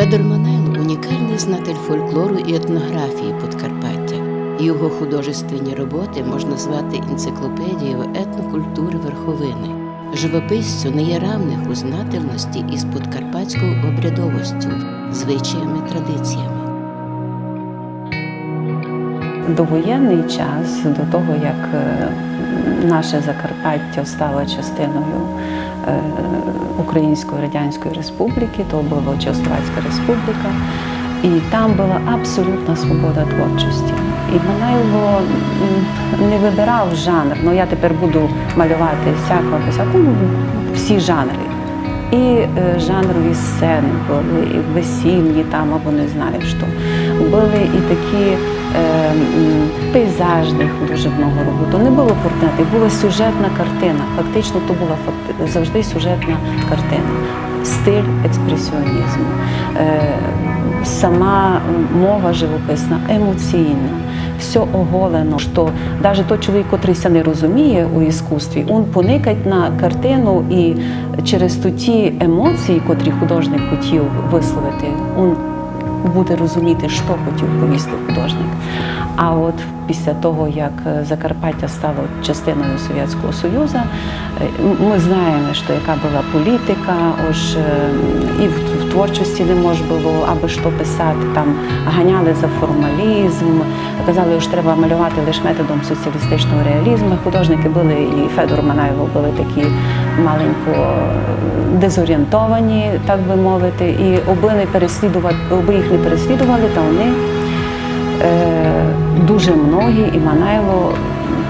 Федор Манайло унікальний знатель фольклору і етнографії Подкарпаття. Його художественні роботи можна звати енциклопедією етнокультури верховини. Живописцю не є равних у знательності із подкарпатською обрядовостю, звичаями, традиціями. довоєнний час, до того як е, наше Закарпаття стало частиною е, Української Радянської Республіки, то була Чехословацька Республіка, і там була абсолютна свобода творчості. І Манайло м, не вибирав жанр. Ну я тепер буду малювати всяко, всяко, ну, всі жанри. І е, жанрові сцени були, і весільні там, або не знаю що. Були і такі е, пейзажних дуже много роботи. Не було портретів, була сюжетна картина. Фактично, то була факти- завжди сюжетна картина. Стиль експресіонізму, е, сама мова живописна, емоційна, все оголено. Що навіть той чоловік, котрий ся не розуміє у іскусстві, він поникать на картину і через ті емоції, котрі художник хотів висловити, він буде розуміти, що хотів повісти художник. А от після того, як е, Закарпаття стало частиною Совєтського Союзу, е, ми знаємо, що яка була політика, ось е, і в, творчості не можна було аби що писати, там ганяли за формалізм, казали, що треба малювати лише методом соціалістичного реалізму. Художники були, і Федор Манайло були такі маленько е, дезорієнтовані, так би мовити, і оби не переслідувати, оби їх не переслідували, та вони е, дуже многі, і Манайло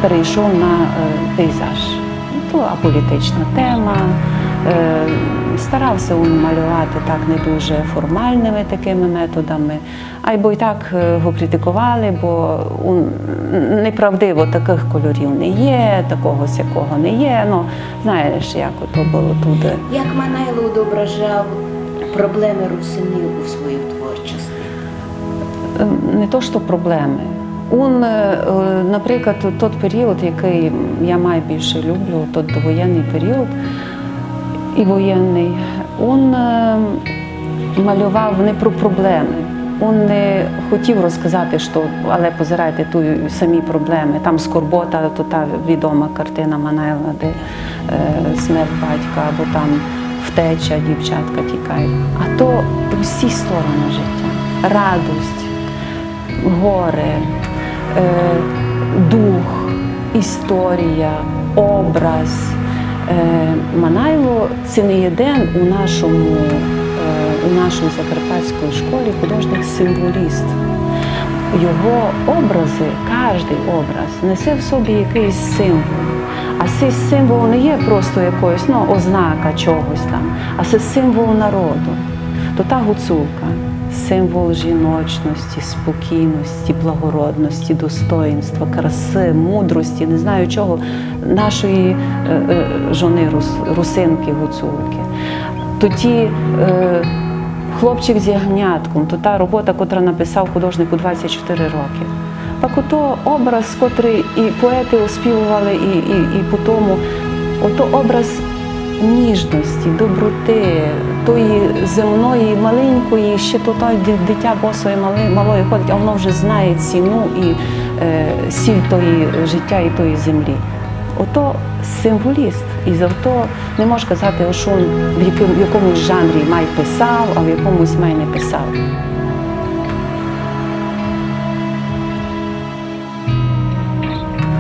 перейшов на е, пейзаж. То аполітична тема. Е, старався він малювати так не дуже формальними такими методами, а й бо й так е, його критикували, бо неправдиво таких кольорів не є, такого сякого не є. Ну, знаєш, як то було туди. Як Манайло відображав проблеми русинів у своїй творчості? не то, що проблеми. Он, е, е, наприклад, той період, який я найбільше люблю, той довоєнний період і воєнний, він е, малював не про проблеми. Він не хотів розказати, що але позирайте ту самі проблеми. Там скорбота, то та відома картина Манайла, де е, смерть батька, або там втеча, дівчатка тікають. А то усі сторони життя, радость, горе, е, дух, історія, образ. Е, Манайло це не єдин у нашому, е, у нашій закарпатській школі художник символіст. Його образи, кожен образ несе в собі якийсь символ. А цей символ не є просто якоюсь ну, ознака чогось там, а це символ народу. То та гуцулка, символ жіночності, спокійності, благородності, достоїнства, краси, мудрості, не знаю чого, нашої е, е, жони рус- русинки гуцулки. Тоді е, хлопчик з ягнятком, то та робота, котра написав художник у 24 роки. Так ото образ, котрий і поети оспівували, і, і, і по тому, ото образ ніжності, доброти, тої земної, маленької, ще то дитя босої малої ходить, а воно вже знає ціну і е, сіль тої життя і тої землі. Ото символіст. І завто не можеш казати, що в якомусь жанрі май писав, а в якомусь май не писав.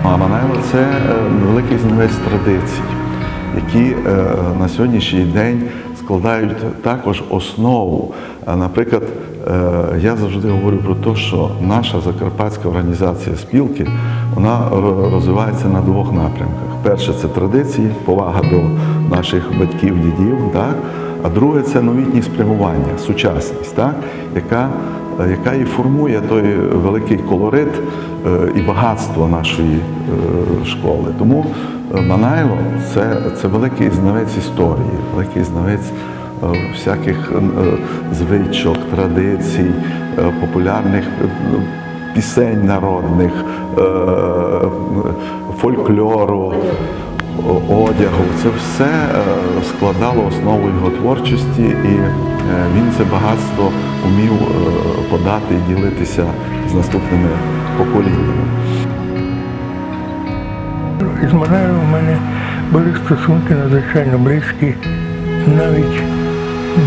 А Манайло це е, великий знавець традицій, які е, на сьогоднішній день складають також основу. Наприклад, е, я завжди говорю про те, що наша закарпатська організація спілки вона розвивається на двох напрямках. Перше це традиції, повага до наших батьків, дідів, так? а друге це новітні спрямування, сучасність, так? яка е, яка і формує той великий колорит і багатство нашої школи. Тому Манайло це, це великий знавець історії, великий знавець е, всяких е, звичок, традицій, е, популярних пісень народних, фольклору. Одягу, це все складало основу його творчості, і він це багатство умів подати і ділитися з наступними поколіннями. З Манаєм у мене були стосунки надзвичайно близькі, навіть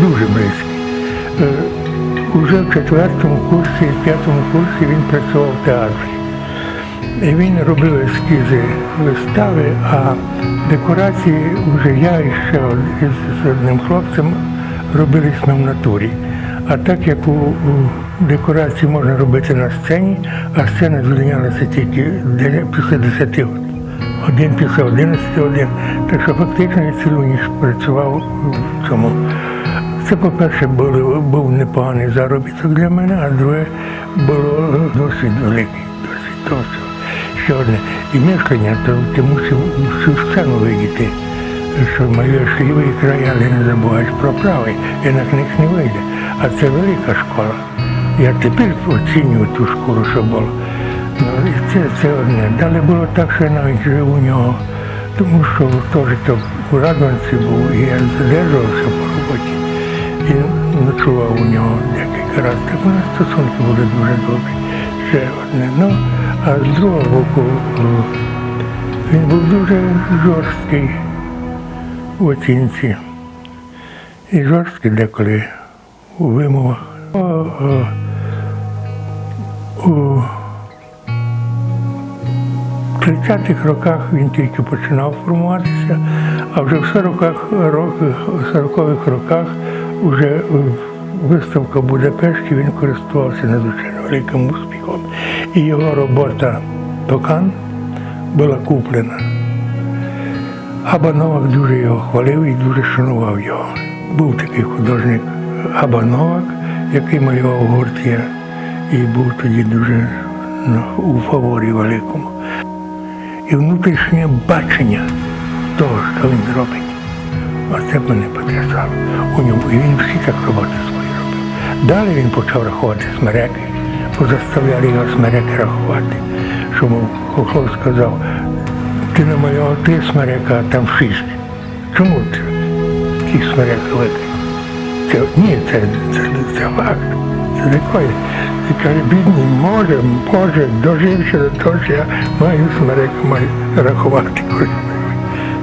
дуже близькі. Е, Уже в четвертому курсі, в п'ятому курсі він працював в театрі. І він робив ескізи вистави, а декорації вже я і ще з одним хлопцем робились ми в натурі. А так як у, у декорації можна робити на сцені, а сцена звільнялася тільки після 10 годин, після 11 годин. Так що фактично я цілу ніч працював в цьому. Це, по-перше, було, був непоганий заробіток для мене, а друге було досвід великий, досвід того. Ще одне. І мислення, то ти мусив всю сцену видіти, що малюєш лівий край, але не забуваєш про правий, інак них не вийде. А це велика школа. Я тепер оцінюю ту школу, що було. Це, це одне. Далі було так, що я навіть жив у нього, тому що теж то у Радванці був, і я задержувався по роботі і ночував у нього декілька разів. Так у нас стосунки були дуже добрі. Ще одне. Ну, а з другого боку, він був дуже жорсткий в оцінці. І жорсткий деколи у у 30-х роках він тільки починав формуватися, а вже в 40-х роках, 40-х роках вже виставка в Будапешті він користувався надзвичайно великим успіхом. І його робота Токан була куплена. Аба Новак дуже його хвалив і дуже шанував його. Був такий художник Аба Новак, який малював гурт'є і був тоді дуже ну, у фаворі великому. І внутрішнє бачення того, що він робить. Оце б мене потрясало у ньому. І він всі так роботи свої робив. Далі він почав рахувати смереки, бо заставляли його смереки рахувати. Що Хохлов сказав, ти намалював три смерека, а там шість. Чому ти ті смерека викинув? Це ні, це, це, це факт. Це такое. І каже, бідний, може, може, дожився до того, що я маю смерека маю рахувати.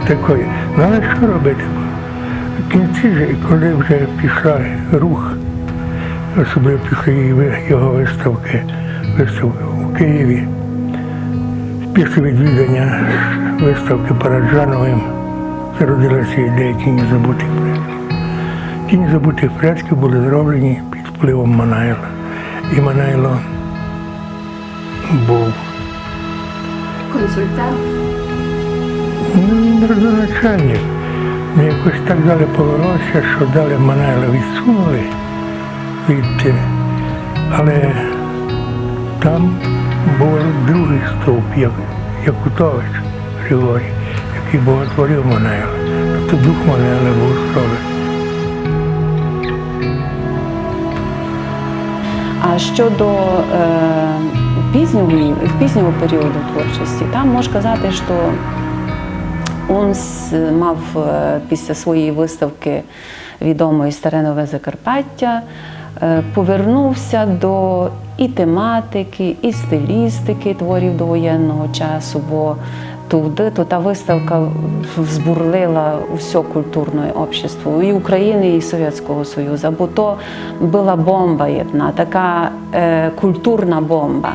Такое. Ну але що робити? В кінці ж, коли вже пішла рух, особливо після його виставки, виставки у Києві, після відвідання виставки Параджановим зародилася ідея тіні забутих предків. Тіні забутих предків були зроблені під впливом Манайла. І Манайло був Консультант. ну, родоначальник. Ну, якось так далі повелося, що далі Манайла відсунули від. Але там був другий стовп, як Якутович Григорій, який боготворив Манайла. Тобто дух Манайла був зроблений. А щодо е, пізнього, пізнього періоду творчості, там можна казати, що він мав е, після своєї виставки відомої Старе Нове Закарпаття, е, повернувся до і тематики, і стилістики творів довоєнного часу, бо туди то та виставка взбурлила все культурне общество і України, і Совєтського Союзу, бо то була бомба єдна, така е, культурна бомба.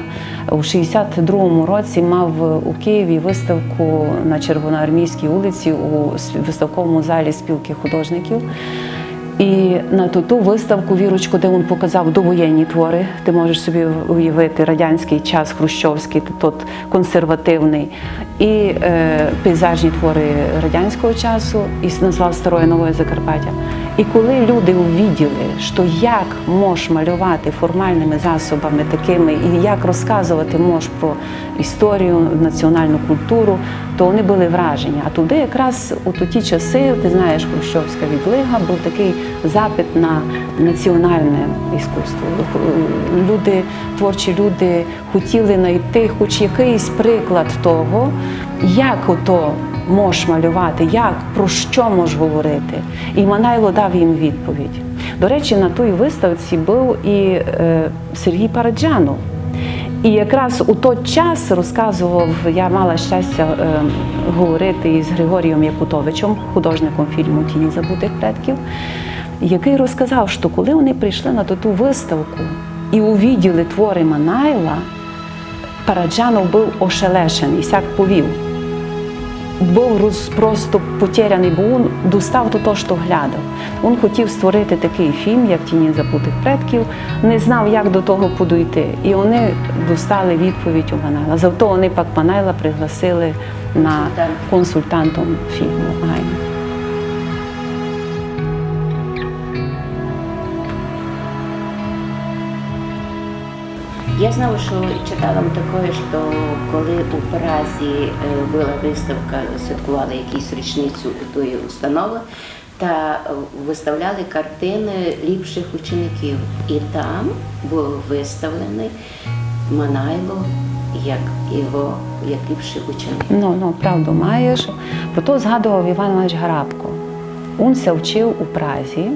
У 62-му році мав у Києві виставку на Червоноармійській вулиці у виставковому залі спілки художників. І на ту, ту виставку вірочку, де він показав довоєнні твори, ти можеш собі уявити радянський час, хрущовський, тут консервативний, і е, пейзажні твори радянського часу, і назвав Старою новою Закарпаття. І коли люди увіділи, що як можеш малювати формальними засобами такими, і як розказувати можеш про історію, національну культуру, то вони були вражені. А туди якраз у ті часи, ти знаєш, Хрущовська відлига, був такий запит на національне іскусство. Люди, творчі люди хотіли знайти хоч якийсь приклад того, як ото можеш малювати, як про що можеш говорити. І Манайло дав їм відповідь. До речі, на той виставці був і е, Сергій Параджанов. І якраз у той час розказував, я мала щастя е, говорити із Григорієм Якутовичем, художником фільму Тіні забутих предків, який розказав, що коли вони прийшли на ту виставку і увіділи твори Манайла, Параджанов був ошелешений, сяк повів. Був роз, просто потеряний, бо він достав до того, що глядав. Він хотів створити такий фільм, як Тіні забутих предків, не знав, як до того подойти. І вони достали відповідь у Манайла. Зато вони пак Манайла пригласили на консультантом фільму. Я знала, що читала таке, що коли у Празі е, була виставка, святкували якусь річницю тої установи, та виставляли картини ліпших учеників. І там був виставлений Манайло як його як ліпший ученик. Ну, ну, правду маєш. Про то згадував Іван Іванович Гарабко. Він ся вчив у Празі,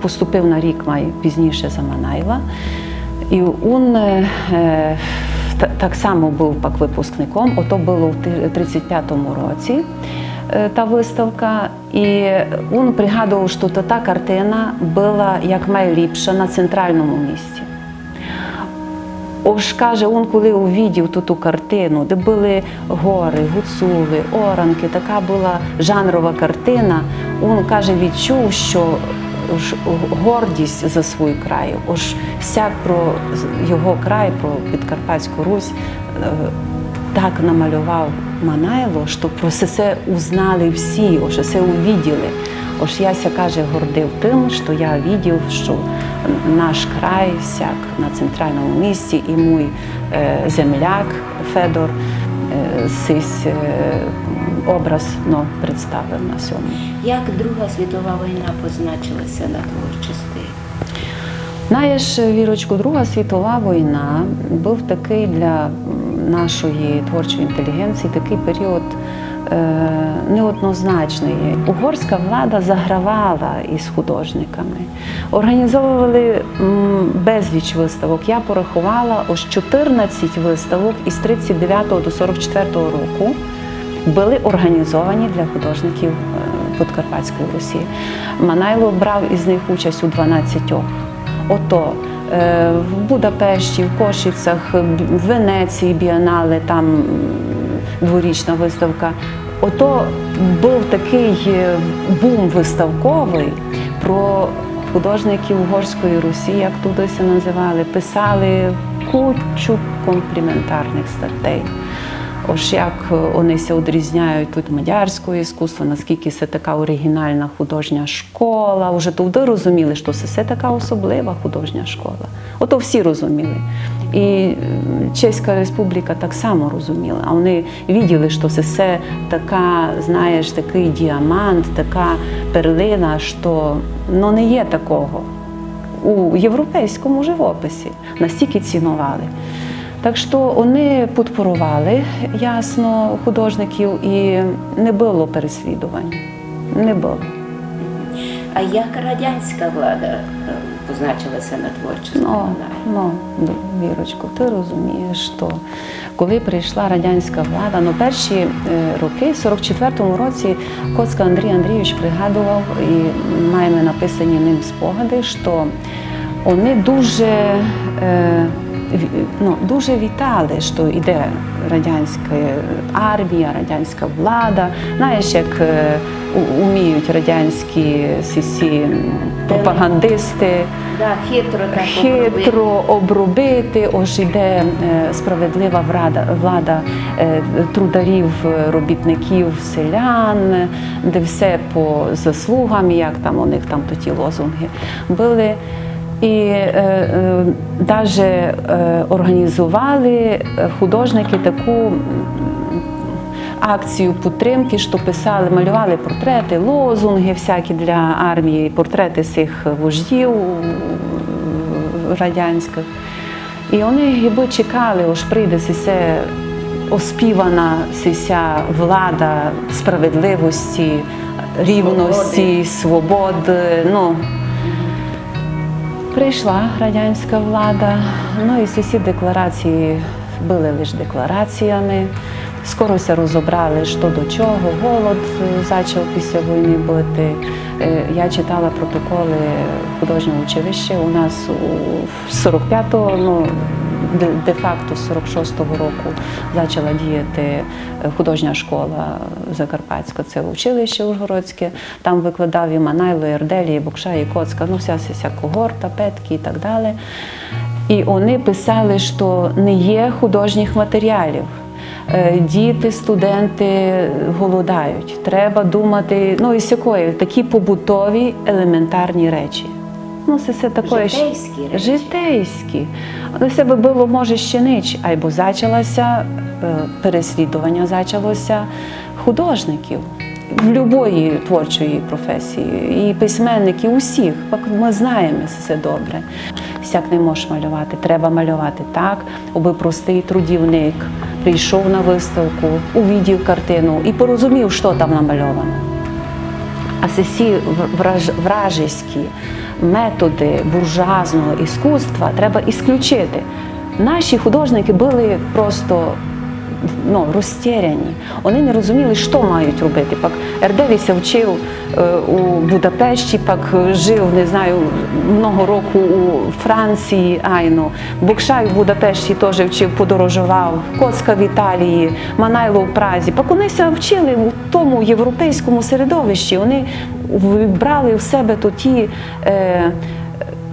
поступив на рік май пізніше за Манайла. Він е, е, так само був пак випускником. Ото було в ти- 35-му році е, та виставка. І він пригадував, що та, картина була як найліпша на центральному місці. Ож каже, он коли увидів ту, ту картину, де були гори, гуцули, оранки, така була жанрова картина, він каже, відчув, що гордість за свій край, ож всяк про його край, про Підкарпатську Русь е, так намалював Манайло, що про це узнали всі, ось це увиділи. Ось яся каже, гордив тим, що я видів, що наш край сяк на центральному місці, і мій е, земляк Федор е, сись образ ну, представив на цьому. Як Друга світова війна позначилася на творчості? Знаєш, Вірочку, Друга світова війна був такий для нашої творчої інтелігенції такий період е, неоднозначний. Угорська влада загравала із художниками, організовували безліч виставок. Я порахувала ось 14 виставок із 39 до 44 року були організовані для художників е, Подкарпатської Русі. Манайло брав із них участь у 12. Ото е, в Будапешті, в Кошицях, в Венеції біанале, там дворічна виставка. Ото був такий е, бум виставковий про художників Угорської Русі, як туди се називали, писали кучу компліментарних статей. Ось як вони се відрізняють тут мадярського іскусства, наскільки це така оригінальна художня школа. Уже туди розуміли, що це все така особлива художня школа. Ото всі розуміли. І Чеська Республіка так само розуміла. А вони бачили, що це все така, знаєш, такий діамант, така перлина, що ну, не є такого у європейському живописі. Настільки цінували. Так що вони підпорували ясно художників і не було переслідувань. Не було. А як радянська влада е, позначилася на творчості? Ну, ну, Вірочко, ти розумієш, що коли прийшла радянська влада, ну перші е, роки, в 44-му році, Коцка Андрій Андрійович пригадував і маємо написані ним спогади, що вони дуже, е, ну, дуже вітали, що йде радянська армія, радянська влада. Знаєш, як е, уміють радянські сісі пропагандисти Да, хитро так обробити. хитро обробити. Ось іде е, справедлива влада, влада е, трударів, робітників, селян, де все по заслугам, як там у них там то ті лозунги були. І е, е, навіть е, організували е, художники таку акцію підтримки, що писали, малювали портрети, лозунги всякі для армії, портрети цих вождів радянських. І вони якби чекали, ось прийде це оспівана ця влада справедливості, рівності, свободи. Ну, прийшла радянська влада, ну і всі ці декларації були лише деклараціями. Скорося розібрали, що до чого, голод е, почав після війни бути. Е, Я читала протоколи художнього училища. У нас у 45-го, ну де-факто з 46-го року почала діяти е, художня школа Закарпатська, це училище Ужгородське. Там викладав і Манайло, і Ерделі, і Букша, і Коцка, ну вся вся когорта, петки і так далі. І вони писали, що не є художніх матеріалів. Е, Діти, студенти голодають. Треба думати, ну і сякої, такі побутові елементарні речі. Ну, це все таке Житейські речі. житейські. Але це би було може ще нич, або почалося е, переслідування, почалося художників в будь-якої творчої професії, і письменників усіх. Ми знаємо це все добре. Сяк не можеш малювати, треба малювати так, аби простий трудівник прийшов на виставку, увидів картину і порозумів, що там намальовано. А це всі вражеські методи буржуазного іскусства треба ісключити. Наші художники були просто ну, розтіряні. Вони не розуміли, що мають робити. Пак Ерделіся вчив е, у Будапешті, пак жив, не знаю, много року у Франції, айно. Букшай в Будапешті теж вчив, подорожував, Коцка в Італії, Манайло в Празі. Пак вони ся вчили в тому європейському середовищі. Вони вибрали в себе то ті. Е,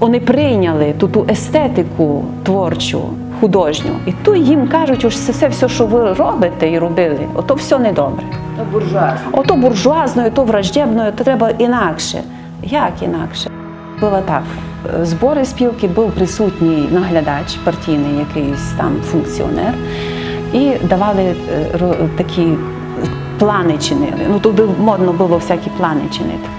вони прийняли ту, ту естетику творчу, художню. І тут їм кажуть, що все, все, що ви робите і робили, ото все недобре. То буржуазно. Ото буржуазною, то враждебною, то треба інакше. Як інакше? Було так. Збори спілки був присутній наглядач, партійний якийсь там функціонер, і давали е, такі плани чинили. Ну туди модно було всякі плани чинити.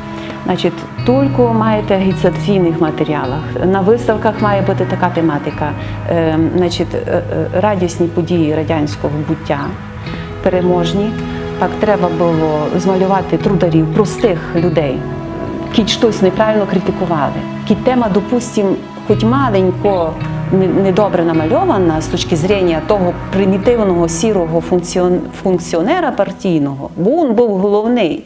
Значить, тільки маєте агітаційних матеріалах. На виставках має бути така тематика. Е, значить, е, е, радісні події радянського буття, переможні. Так треба було змалювати трударів, простих людей, які щось неправильно критикували. Які тема, допустим, хоч маленько недобре намальована з точки зрення того примітивного сірого функціонера партійного, бо він був головний,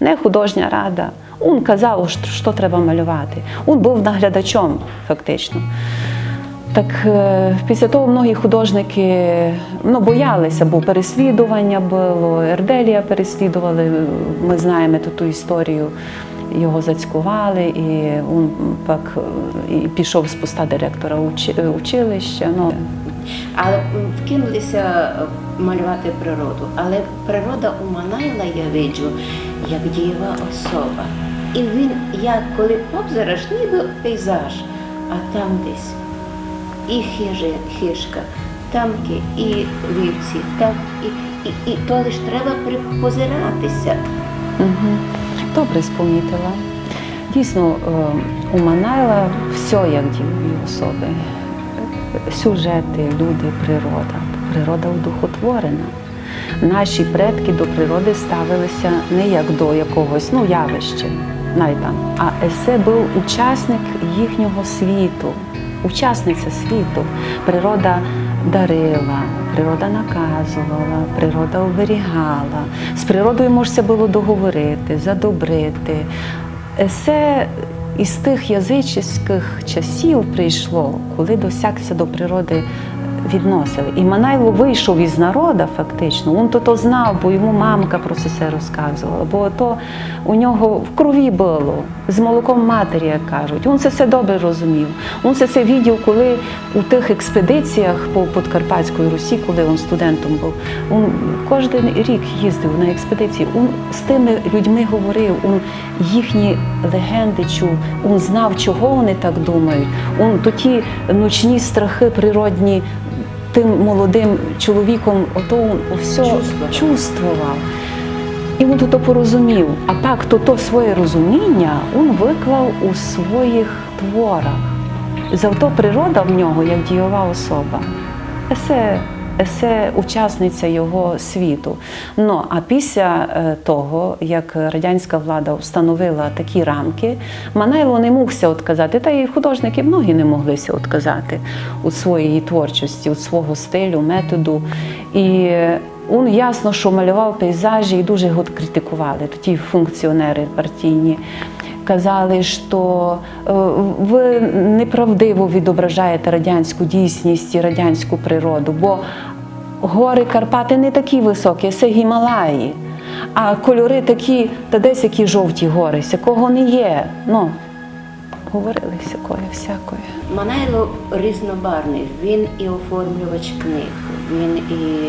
не художня рада. Він казав, що- треба малювати. Він був наглядачом, фактично. Так е, після того многі художники ну, боялися, бо переслідування було, Ерделія переслідували, ми знаємо ту, історію. Його зацькували, і він пак і пішов з поста директора училища. Ну, Але вкинулися е, малювати природу. Але природа у Манайла я виджу як дієва особа. І він, як коли обзираєш, ніби пейзаж, а там десь і хижа, хижка, там і вівці, там і, і, і то лиш треба припозиратися. Угу. Добре спомітила. Дійсно, е, у Манайла все як дієві особи. Сюжети, люди, природа. Природа удухотворена. Наші предки до природи ставилися не як до якогось ну, явища, навіть а есе був учасник їхнього світу, учасниця світу. Природа дарила, природа наказувала, природа оберігала. З природою можна було договорити, задобрити. Есе із тих язичних часів прийшло, коли досягся до природи відносили. І Манайло вийшов із народу, фактично. Він то знав, бо йому мамка про це все розказувала. Бо то у нього в крові було, з молоком матері, як кажуть. Він це все добре розумів. Він це все відділ, коли у тих експедиціях по Подкарпатської Русі, коли він студентом був, він кожен рік їздив на експедиції. Він з тими людьми говорив, він їхні легенди чув, він знав, чого вони так думають. Він то ті ночні страхи природні тим молодим чоловіком, ото він все Чувствував. чувствував. І він то порозумів. А так то, то своє розуміння він виклав у своїх творах. Завто природа в нього як дієва особа. Це есе учасниця його світу. Ну а після е, того, як радянська влада встановила такі рамки, Манайло не могся відказати, та й художники многі не моглися відказати у своїй творчості, у свого стилю, методу. І він ясно, що малював пейзажі і дуже його критикували, ті функціонери партійні казали, що е, ви неправдиво відображаєте радянську дійсність і радянську природу, бо гори Карпати не такі високі, це Гімалаї. А кольори такі, та десь які жовті гори, якого не є. Ну, говорили всякої, всякої. Манайло різнобарний. Він і оформлювач книг, він і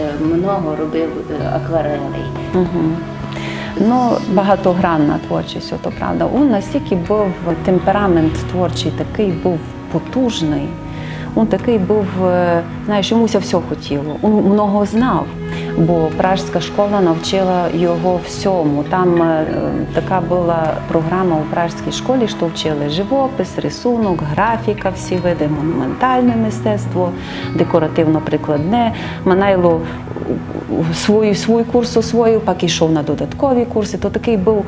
е, много робив е, акварелей. Ну, багатогранна творчість, ото правда. Він настільки був темперамент творчий, такий був потужний. Він такий був, е, знаєш, йомуся все хотіло. Він много знав, бо пражська школа навчила його всьому. Там е, така була програма у пражській школі, що вчили живопис, рисунок, графіка, всі види, монументальне мистецтво, декоративно-прикладне. Манайло свою, свій курс освоїв, пак ішов на додаткові курси. То такий був,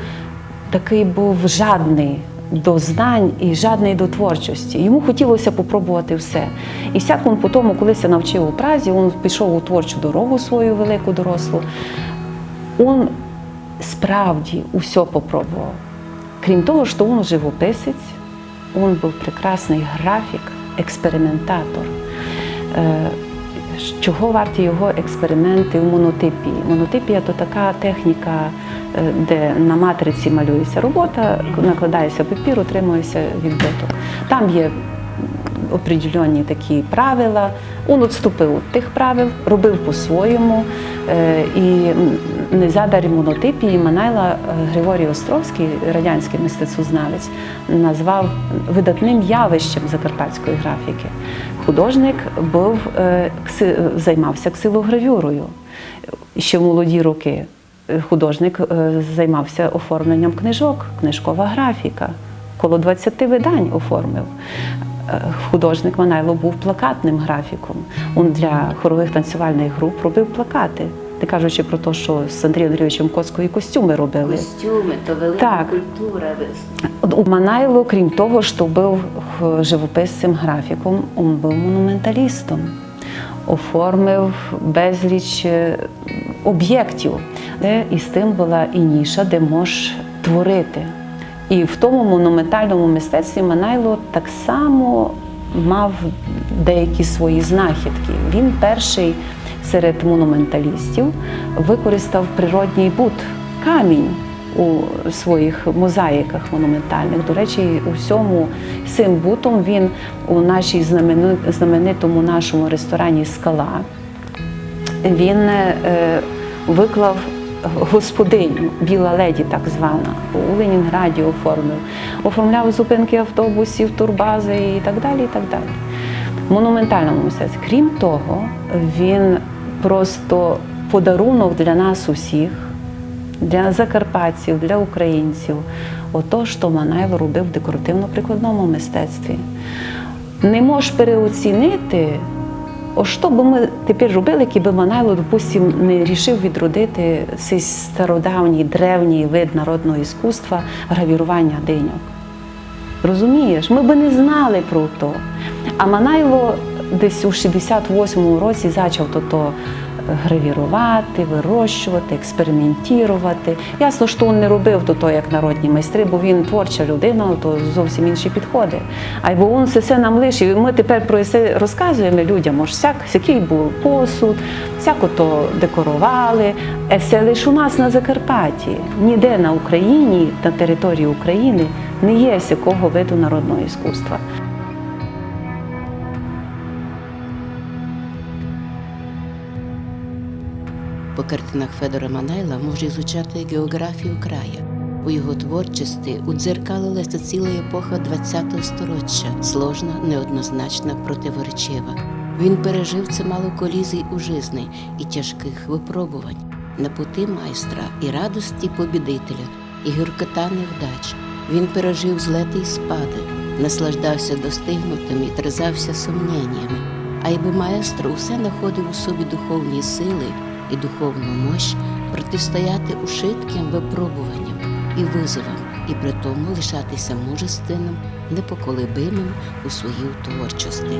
такий був жадний до знань і жадний до творчості. Йому хотілося попробувати все. І всяк він по тому, коли се навчив у Празі, він пішов у творчу дорогу свою велику дорослу. Він справді усе попробував. Крім того, що він живописець, він був прекрасний графік, експериментатор. Е, Чого варті його експерименти в монотипії? Монотипія то така техніка, е, де на матриці малюється робота, накладається папір, отримується відбиток. Там є определенні такі правила. Він відступив від тих правил, робив по-своєму. Е, І м, незадар монотипії Манайла е, Григорій Островський, радянський мистецтвознавець, назвав видатним явищем закарпатської графіки. Художник був, е, займався ксилогравюрою ще в молоді роки. Художник займався оформленням книжок, книжкова графіка. Коло 20 видань оформив. Е, Художник Манайло був плакатним графіком. Він для хорових танцювальних груп робив плакати. Не кажучи про те, що з Андрієм Андрійовичем Коцкою костюми робили. Костюми, то велика Так. культура. У Манайло, крім того, що був х- живописцем графіком, він був монументалістом. Оформив безліч е, об'єктів, де і з тим була і ніша, де можеш творити. І в тому монументальному мистецтві Манайло так само мав деякі свої знахідки. Він перший серед монументалістів використав природній бут камінь у своїх мозаїках монументальних. До речі, у всьому цим бутом він у нашій знаменитому нашому ресторані Скала він е, виклав господиню, біла леді, так звана, у Ленінграді оформив, оформляв зупинки автобусів, турбази і так далі. і так далі. Монументальному мистецтві. Крім того, він просто подарунок для нас усіх, для закарпатців, для українців, ото, що Манайло робив в декоративно-прикладному мистецтві. Не можеш переоцінити, о що би ми тепер робили, якби Манайло, допустим, не рішив відродити цей стародавній древній вид народного іскусства гравірування диньок. Розумієш, ми би не знали про то. А Манайло десь у 68-му році почав то, то гравірувати, вирощувати, експериментувати. Ясно, що він не робив то, то як народні майстри, бо він творча людина, то зовсім інші підходи. А й бо він все нам лишив. Ми тепер про це розказуємо людям, ось всяк, який був посуд, всяко то декорували. Е, Це лише у нас на Закарпатті. Ніде на Україні, на території України не є якого виду народного іскусства. По картинах Федора Манайла може звучати географію краю. У його творчості удзеркалилася ціла епоха ХХ століття, сложна, неоднозначна, противоречива. Він пережив чимало колізій у житті і тяжких випробувань на пути майстра і радості побідителя, і гіркота невдач. Він пережив злети й спади, наслаждався достигнутим і терзався сумненнями. а й маестро усе знаходив у собі духовні сили і духовну мощ протистояти ушитким випробуванням і визовам, і при тому лишатися мужественним, непоколебимим у своїй творчості.